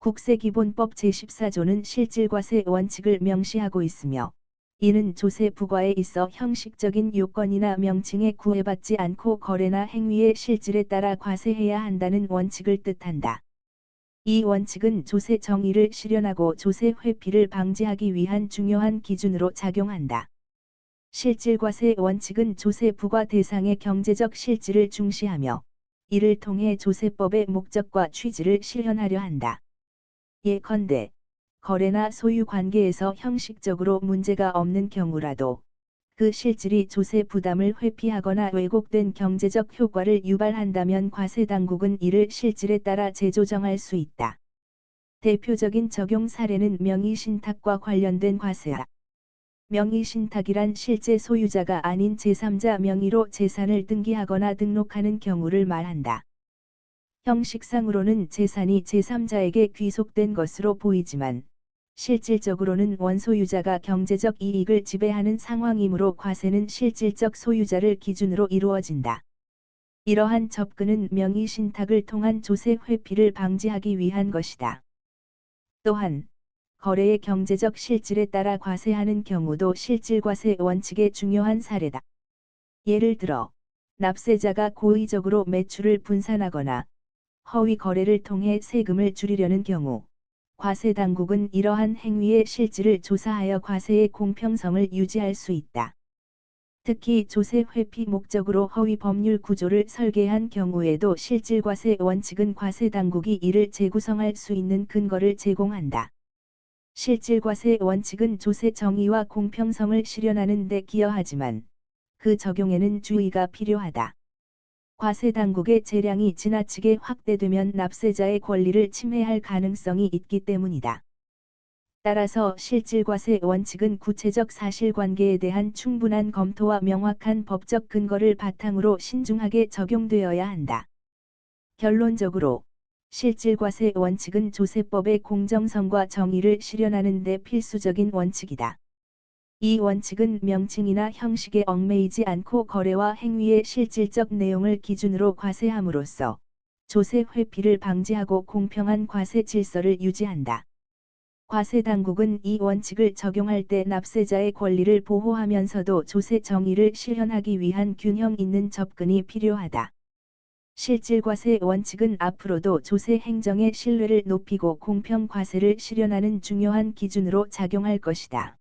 국세기본법 제14조는 실질과세 원칙을 명시하고 있으며 이는 조세 부과에 있어 형식적인 요건이나 명칭에 구애받지 않고 거래나 행위의 실질에 따라 과세해야 한다는 원칙을 뜻한다. 이 원칙은 조세 정의를 실현하고 조세 회피를 방지하기 위한 중요한 기준으로 작용한다. 실질과세 원칙은 조세 부과 대상의 경제적 실질을 중시하며 이를 통해 조세법의 목적과 취지를 실현하려 한다. 예컨대 거래나 소유 관계에서 형식적으로 문제가 없는 경우라도 그 실질이 조세 부담을 회피하거나 왜곡된 경제적 효과를 유발한다면 과세 당국은 이를 실질에 따라 재조정할 수 있다. 대표적인 적용 사례는 명의신탁과 관련된 과세다. 명의신탁이란 실제 소유자가 아닌 제3자 명의로 재산을 등기하거나 등록하는 경우를 말한다. 형식상으로는 재산이 제3자에게 귀속된 것으로 보이지만 실질적으로는 원소유자가 경제적 이익을 지배하는 상황이므로 과세는 실질적 소유자를 기준으로 이루어진다. 이러한 접근은 명의 신탁을 통한 조세 회피를 방지하기 위한 것이다. 또한 거래의 경제적 실질에 따라 과세하는 경우도 실질과세 원칙의 중요한 사례다. 예를 들어 납세자가 고의적으로 매출을 분산하거나 허위 거래를 통해 세금을 줄이려는 경우 과세 당국은 이러한 행위의 실질을 조사하여 과세의 공평성을 유지할 수 있다. 특히 조세 회피 목적으로 허위 법률 구조를 설계한 경우에도 실질과세 원칙은 과세 당국이 이를 재구성할 수 있는 근거를 제공한다. 실질과세 원칙은 조세 정의와 공평성을 실현하는 데 기여하지만 그 적용에는 주의가 필요하다. 과세 당국의 재량이 지나치게 확대되면 납세자의 권리를 침해할 가능성이 있기 때문이다. 따라서 실질과세 원칙은 구체적 사실관계에 대한 충분한 검토와 명확한 법적 근거를 바탕으로 신중하게 적용되어야 한다. 결론적으로 실질과세 원칙은 조세법의 공정성과 정의를 실현하는 데 필수적인 원칙이다. 이 원칙은 명칭이나 형식에 얽매이지 않고 거래와 행위의 실질적 내용을 기준으로 과세함으로써 조세 회피를 방지하고 공평한 과세 질서를 유지한다. 과세 당국은 이 원칙을 적용할 때 납세자의 권리를 보호하면서도 조세 정의를 실현하기 위한 균형 있는 접근이 필요하다. 실질과세 원칙은 앞으로도 조세 행정의 신뢰를 높이고 공평 과세를 실현하는 중요한 기준으로 작용할 것이다.